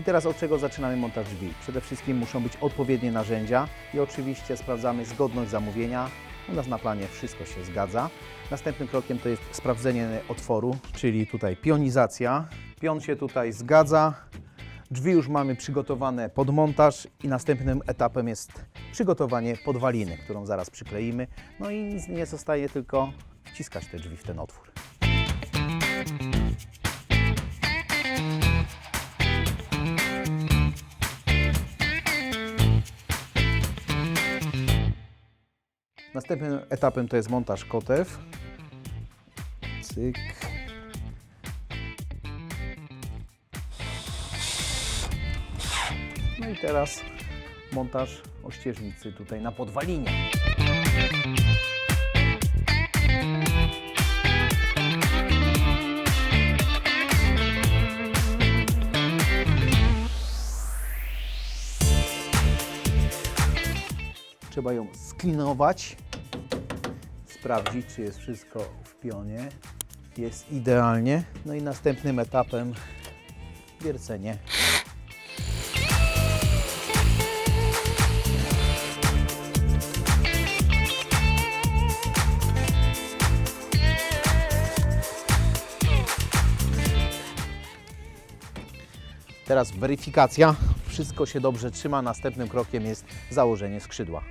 I teraz od czego zaczynamy montaż drzwi? Przede wszystkim muszą być odpowiednie narzędzia i oczywiście sprawdzamy zgodność zamówienia. U nas na planie wszystko się zgadza. Następnym krokiem to jest sprawdzenie otworu, czyli tutaj pionizacja. Pion się tutaj zgadza. Drzwi już mamy przygotowane pod montaż i następnym etapem jest przygotowanie podwaliny, którą zaraz przykleimy. No i nic nie zostaje tylko wciskać te drzwi w ten otwór. Następnym etapem to jest montaż kotew. Cyk. No i teraz montaż ościeżnicy tutaj na podwalinie. Trzeba ją sklinować, sprawdzić, czy jest wszystko w pionie. Jest idealnie. No i następnym etapem wiercenie Teraz weryfikacja. Wszystko się dobrze trzyma. Następnym krokiem jest założenie skrzydła.